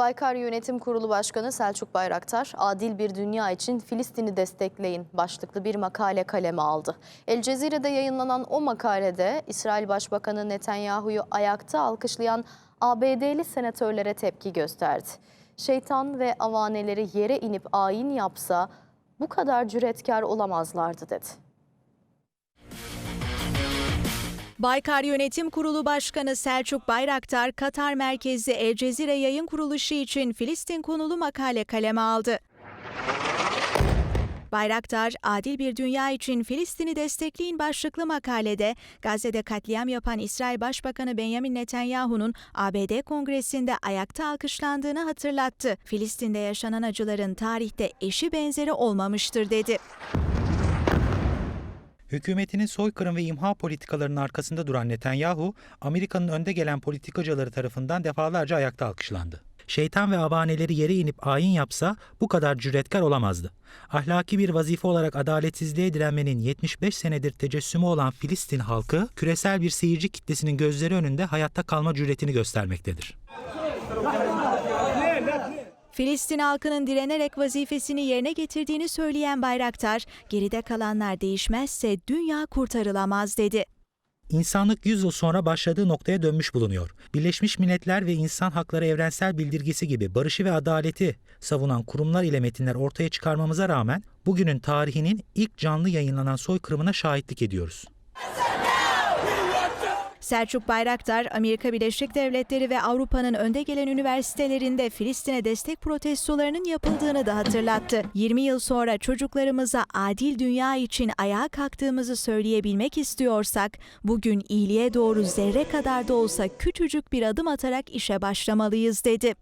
Baykar Yönetim Kurulu Başkanı Selçuk Bayraktar, adil bir dünya için Filistin'i destekleyin başlıklı bir makale kaleme aldı. El Cezire'de yayınlanan o makalede İsrail Başbakanı Netanyahu'yu ayakta alkışlayan ABD'li senatörlere tepki gösterdi. Şeytan ve avaneleri yere inip ayin yapsa bu kadar cüretkar olamazlardı dedi. Baykar Yönetim Kurulu Başkanı Selçuk Bayraktar, Katar merkezli El Cezire yayın kuruluşu için Filistin konulu makale kaleme aldı. Bayraktar, adil bir dünya için Filistin'i destekleyin başlıklı makalede Gazze'de katliam yapan İsrail Başbakanı Benjamin Netanyahu'nun ABD Kongresi'nde ayakta alkışlandığını hatırlattı. Filistin'de yaşanan acıların tarihte eşi benzeri olmamıştır dedi. Hükümetinin soykırım ve imha politikalarının arkasında duran Netanyahu, Amerika'nın önde gelen politikacıları tarafından defalarca ayakta alkışlandı. Şeytan ve abaneleri yere inip ayin yapsa bu kadar cüretkar olamazdı. Ahlaki bir vazife olarak adaletsizliğe direnmenin 75 senedir tecessümü olan Filistin halkı, küresel bir seyirci kitlesinin gözleri önünde hayatta kalma cüretini göstermektedir. Filistin halkının direnerek vazifesini yerine getirdiğini söyleyen Bayraktar, geride kalanlar değişmezse dünya kurtarılamaz dedi. İnsanlık 100 yıl sonra başladığı noktaya dönmüş bulunuyor. Birleşmiş Milletler ve İnsan Hakları Evrensel Bildirgesi gibi barışı ve adaleti savunan kurumlar ile metinler ortaya çıkarmamıza rağmen bugünün tarihinin ilk canlı yayınlanan soykırımına şahitlik ediyoruz. Selçuk Bayraktar, Amerika Birleşik Devletleri ve Avrupa'nın önde gelen üniversitelerinde Filistin'e destek protestolarının yapıldığını da hatırlattı. 20 yıl sonra çocuklarımıza adil dünya için ayağa kalktığımızı söyleyebilmek istiyorsak, bugün iyiliğe doğru zerre kadar da olsa küçücük bir adım atarak işe başlamalıyız dedi.